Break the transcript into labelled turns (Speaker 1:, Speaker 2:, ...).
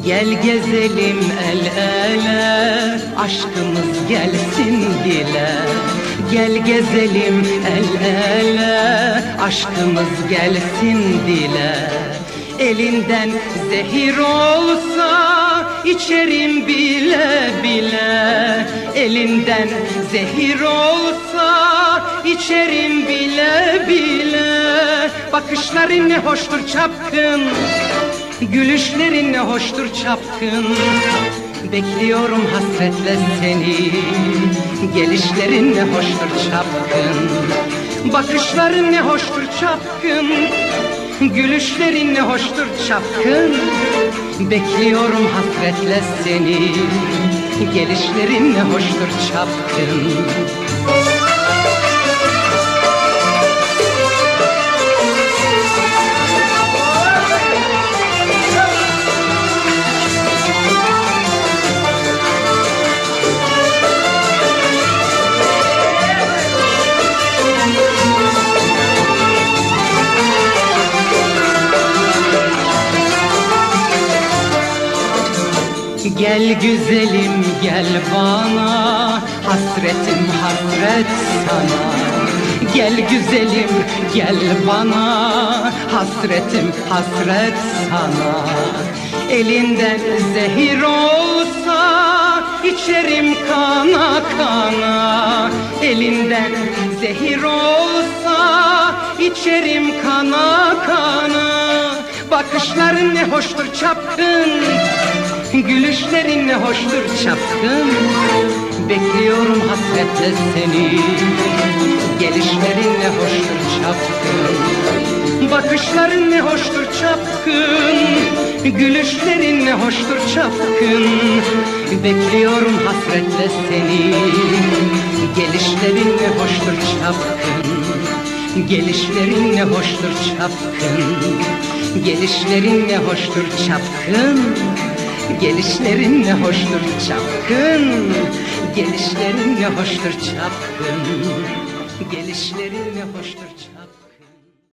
Speaker 1: Gel gezelim el ele. Aşkımız gelsin dile Gel gezelim el ele. Aşkımız gelsin dile Elinden zehir olsa içerim bile bile. Elinden zehir olsa içerim bile bile. Bakışların ne hoştur çapkın Gülüşlerin ne hoştur çapkın. Bekliyorum hasretle seni. Gelişlerin ne hoştur çapkın. Bakışların ne hoştur çapkın. Gülüşlerin ne hoştur çapkın. Bekliyorum hasretle seni. Gelişlerin ne hoştur çapkın Gel güzelim gel bana. Hasretim hasret sana. Gel güzelim gel bana. Hasretim hasret sana. Elinden zehir olsa içerim kana kana. Elinden zehir olsa içerim kana kana. Bakışların ne hoştur çapkın Gülüşlerin ne hoştur çapkın. Bekliyorum hasretle seni. Gelişlerin ne hoştur çapkın. Bakışların ne hoştur çapkın. Gülüşlerin ne hoştur çapkın. Bekliyorum hasretle seni. Gelişlerin ne hoştur çapkın. Gelişlerin ne hoştur çapkın. Gelişlerin ne hoştur çapkın Gelişlerin ne hoştur çapkın Gelişlerin ne hoştur çapkın. Gelişlerin ne hoştur çapkın